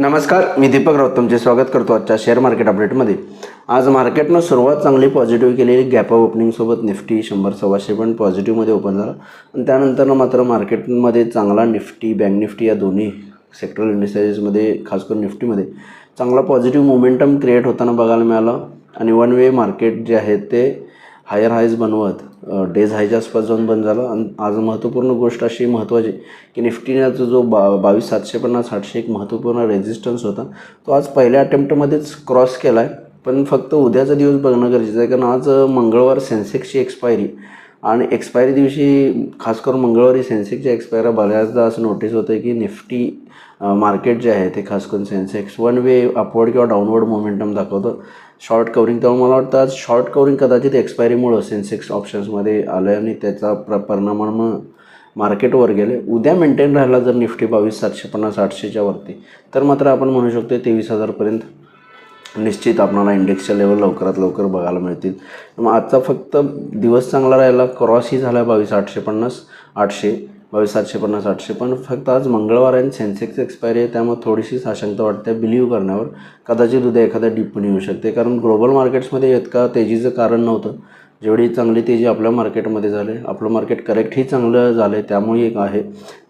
नमस्कार मी दीपक राऊत तुमचे स्वागत करतो आजच्या शेअर मार्केट अपडेटमध्ये आज मार्केटनं सुरुवात चांगली पॉझिटिव्ह केलेली गॅप ऑफ ओपनिंगसोबत निफ्टी शंभर सव्वाशे पण पॉझिटिव्हमध्ये ओपन झाला. आणि त्यानंतरनं मात्र मार्केटमध्ये चांगला निफ्टी बँक निफ्टी या दोन्ही सेक्टरल इंडिसाइजमध्ये खास करून निफ्टीमध्ये चांगला पॉझिटिव्ह मोमेंटम क्रिएट होताना बघायला मिळालं. आणि वन वे मार्केट जे आहे ते हायर हायज बनवत डेज हायच्या आसपास जाऊन बंद झालं. आणि आज महत्त्वपूर्ण गोष्ट अशी महत्त्वाची की निफ्टीनाचा जो बा बावीस सातशे पन्नास आठशे एक महत्त्वपूर्ण रेझिस्टन्स होता तो आज पहिल्या अटेम्प्टमध्येच क्रॉस केला आहे पण फक्त उद्याचा दिवस बघणं गरजेचं आहे. कारण आज मंगळवार सेन्सेक्सची एक्सपायरी आणि एक्सपायरी दिवशी खास करून मंगळवारी सेन्सेक्सच्या एक्सपायरा बऱ्याचदा असं नोटीस होतं की निफ्टी मार्केट जे आहे ते खास करून सेन्सेक्स वन वे अपवर्ड किंवा डाऊनवर्ड मोमेंटम दाखवतं. शॉर्ट कवरिंग त्यामुळे मला वाटतं आज शॉर्ट कवरिंग कदाचित एक्सपायरीमुळं सेन्सेक्स ऑप्शन्समध्ये आलं आणि त्याचा प्र परिणामामुळं मार्केटवर गेले उद्या मेंटेन राहिला जर निफ्टी बावीस सातशे पन्नास आठशेच्या वरती तर मात्र आपण म्हणू शकतो तेवीस हजारपर्यंत निश्चित आपणाला इंडेक्सच्या लेवल लवकरात लवकर बघायला मिळतील. मग आजचा फक्त दिवस चांगला राहिला क्रॉसही झाला बावीस आठशे पन्नास आठशे बावीस सातशे पन्नास आठशे. पण फक्त आज मंगळवार आहे आणि सेन्सेक्स एक्सपायरी आहे त्यामुळे थोडीशी साशंकता वाटते बिलीव्ह करण्यावर. कदाचित उद्या एखाद्या डिप्पणी येऊ शकते. कारण ग्लोबल मार्केट्समध्ये इतका तेजीचं कारण नव्हतं. जेवढी चांगली तेजी आपल्या मार्केटमध्ये झाले आपलं मार्केट करेक्टही चांगलं झालं आहे त्यामुळे एक आहे.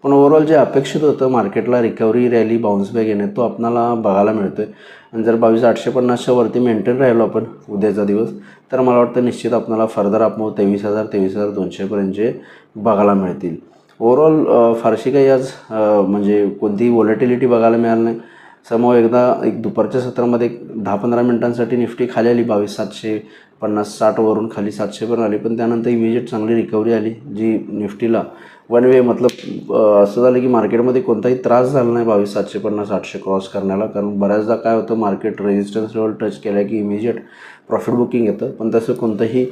पण ओव्हरऑल जे अपेक्षित होतं मार्केटला रिकव्हरी रॅली बाउन्स बॅक येणे तो आपणाला बघायला मिळतो आहे आणि जर बावीस आठशे पन्नासच्या वरती मेंटेन राहिलो आपण उद्याचा दिवस तर मला वाटतं निश्चित आपणाला फर्दर आपण तेवीस हजार तेवीस हजार दोनशेपर्यंतचे बघायला मिळतील. ओव्हरऑल फारशी काही आज म्हणजे कोणतीही वॉलेटिलिटी बघायला मिळाली नाही. समोर एकदा एक दुपारच्या सत्रामध्ये दहा पंधरा मिनिटांसाठी निफ्टी खाली आली बावीस सातशे पन्नास साठवरून खाली सातशेपर्यंत आली. पण त्यानंतर इमिजिएट चांगली रिकव्हरी आली जी निफ्टीला वन वे मतलब असं झालं की मार्केटमध्ये कोणताही त्रास झाला नाही बावीस सातशे पन्नास आठशे क्रॉस करण्याला. कारण बऱ्याचदा काय होतं मार्केट रेजिस्टन्स लेवल टच केलं की इमिजिएट प्रॉफिट बुकिंग येतं. पण तसं कोणतंही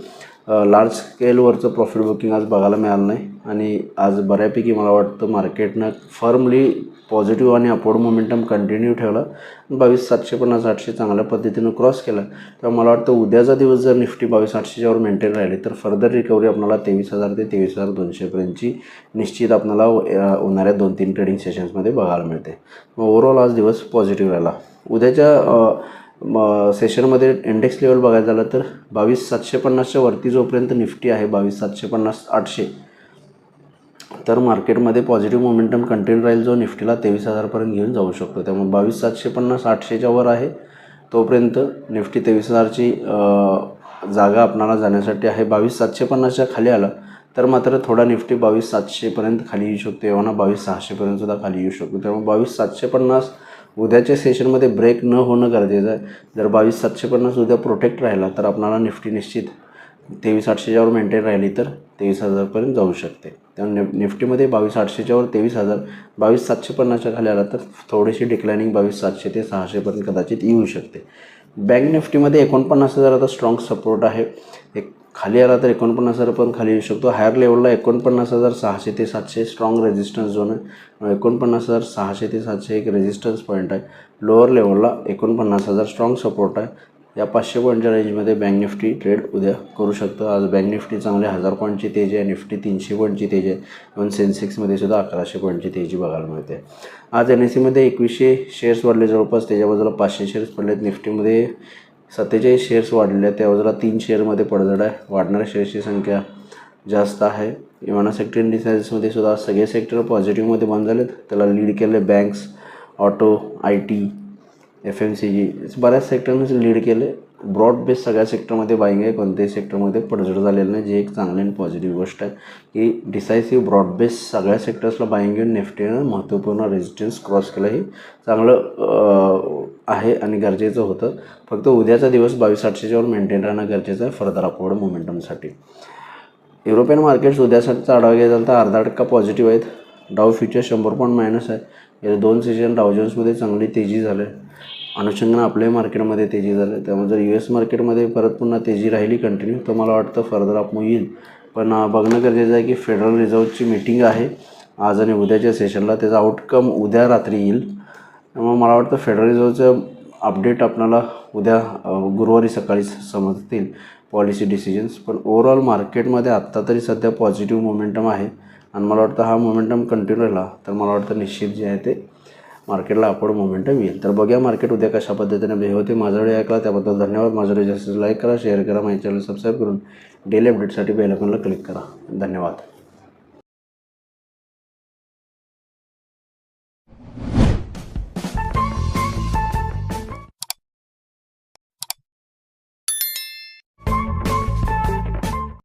लार्ज स्केलवरचं प्रॉफिट बुकिंग आज बघायला मिळालं नाही. आणि आज बऱ्यापैकी मला वाटतं मार्केटनं फर्मली पॉझिटिव्ह आणि अपवर्ड मोमेंटम कंटिन्यू ठेवला. बावीस सातशे पन्नास आठशे चांगल्या पद्धतीनं क्रॉस केला. तर मला वाटतं उद्याचा दिवस जर निफ्टी बावीस आठशेच्यावर मेंटेन राहिली तर फर्दर रिकव्हरी आपल्याला तेवीस हजार ते तेवीस हजार दोनशेपर्यंतची निश्चित आपल्याला होणाऱ्या दोन तीन ट्रेडिंग सेशन्समध्ये बघायला मिळते. मग ओव्हरऑल आज दिवस पॉझिटिव्ह राहिला. उद्याच्या म सेशनमध्ये इंडेक्स लेवल बघायचं झालं तर बावीस सातशे पन्नासच्या वरती जोपर्यंत निफ्टी आहे बावीस सातशे पन्नास आठशे. तर मार्केटमध्ये पॉझिटिव्ह मोमेंटम कंटिन्यू राहील जो निफ्टीला तेवीस हजारपर्यंत घेऊन जाऊ शकतो. त्यामुळे बावीस सातशे पन्नास आठशेच्या वर आहे. तोपर्यंत निफ्टी तेवीस हजारची जागा आपणाला जाण्यासाठी आहे. बावीस सातशे पन्नासच्या खाली आला तर मात्र थोडा निफ्टी बावीस सातशेपर्यंत खाली येऊ शकतो. एव्हाना बावीस सहाशेपर्यंत सुद्धा खाली येऊ शकतो. त्यामुळे बावीस सातशे पन्नास उद्याच्या सेशनमध्ये ब्रेक न होणं गरजेचं आहे. जर बावीस सातशे पन्नास उद्या प्रोटेक्ट राहिला तर आपणाला निफ्टी निश्चित तेवीस आठशेच्यावर मेंटेन राहिली तर तेवीस हजारपर्यंत जाऊ शकते. त्यामुळे निफ निफ्टीमध्ये बावीस आठशेच्यावर तेवीस हजार बावीस सातशे पन्नासच्या खाली आला तर थोडीशी डिक्लायनिंग बावीस सातशे ते सहाशेपर्यंत कदाचित येऊ शकते. बँक निफ्टीमध्ये एकोणपन्नास हजार आता स्ट्रॉंग सपोर्ट आहे. एक खाली आला तर एकोणपन्नास हजार पण खाली येऊ शकतो. हायर लेवलला एकोणपन्नास हजार सहाशे ते सातशे स्ट्रॉंग रेजिस्टन्स झोन आहे. एकोणपन्नास हजार सहाशे ते सातशे एक रेजिस्टन्स पॉईंट आहे. लोअर लेवलला एकोणपन्नास हजार स्ट्रॉंग सपोर्ट आहे. या पाचशे पॉईंटच्या रेंजमध्ये बँक निफ्टी ट्रेड उद्या करू शकतं. आज बँक निफ्टी चांगले हजार पॉईंटची तेजी आहे. निफ्टी तीनशे पॉईंटची तेजी आहे. इव्हन सेन्सेक्समध्ये सुद्धा अकराशे पॉईंटची तेजी बघायला मिळते. आज एन एस सीमध्ये एकवीसशे शेअर्स वाढले जवळपास. त्याच्या बाजूला पाचशे शेअर्स पडलेत. निफ्टीमध्ये सत्तेचाळीस शेअर्स वाढलेले आहेत. त्या बाजूला तीन शेअरमध्ये पडझड आहे. वाढणाऱ्या शेअर्सची संख्या जास्त आहे. इव्हन सेक्टर इंडिसाइजमध्ये सुद्धा सगळे सेक्टर पॉझिटिव्हमध्ये बंद झालेत. त्याला लीड केले banks auto I T F M C G बऱ्याच सेक्टरनेच लीड केले. ब्रॉड बेस सगळ्या सेक्टरमध्ये बाईंग आहे. कोणत्याही सेक्टरमध्ये पडझड झालेलं नाही. जी एक चांगली आणि पॉझिटिव्ह गोष्ट आहे की डिसायसिव्ह ब्रॉड बेस सगळ्या सेक्टर्सला बाईंग घेऊन निफ्टीनं महत्त्वपूर्ण रेजिस्टन्स क्रॉस केलं. हे चांगलं आहे आणि गरजेचं होतं. फक्त उद्याचा दिवस बावीस आठशेच्यावर मेंटेन राहणं गरजेचं आहे फर्दर अपवर्ड मोमेंटमसाठी युरोपियन मार्केट्स उद्यासाठीचा आढावा घ्यायचा झाला तर अर्धा टक्का पॉझिटिव्ह आहेत. डाव फ्युचर शंभर पॉईंट मायनस आहे. गेले दोन सेशन डाव जोन्समध्ये चांगली तेजी झाली आहे. अनुषंगानं आपल्याही मार्केटमध्ये तेजी झालं. आहे त्यामुळे जर यू एस मार्केटमध्ये परत पुन्हा तेजी राहिली कंटिन्यू तर मला वाटतं फर्दर अप येईल पण बघणं गरजेचं आहे की फेडरल रिझर्वची मीटिंग आहे. आज आणि उद्याच्या सेशनला त्याचा आउटकम उद्या रात्री येईल. त्यामुळे मला वाटतं फेडरल रिझर्वचं अपडेट आपल्याला उद्या गुरुवारी सकाळी समजतील पॉलिसी डिसिजन्स पण ओव्हरऑल मार्केटमध्ये आत्ता तरी सध्या पॉझिटिव्ह मोमेंटम आहे. आणि मला वाटतं हा मोमेंटम कंटिन्यू राहिला. तर मला वाटतं निश्चित जे आहे ते मार्केटला अपवर्ड मोमेंटम येईल. तर बघूया मार्केट उद्या कशा पद्धतीने बिहेव होते. माझा व्हिडिओ ऐकला त्याबद्दल धन्यवाद. माझा व्हिडिओ जास्तीत लाईक करा शेअर करा माझ्या चॅनल सबस्क्राईब करून डेली अपडेटसाठी बेलायकॉनला क्लिक करा. धन्यवाद.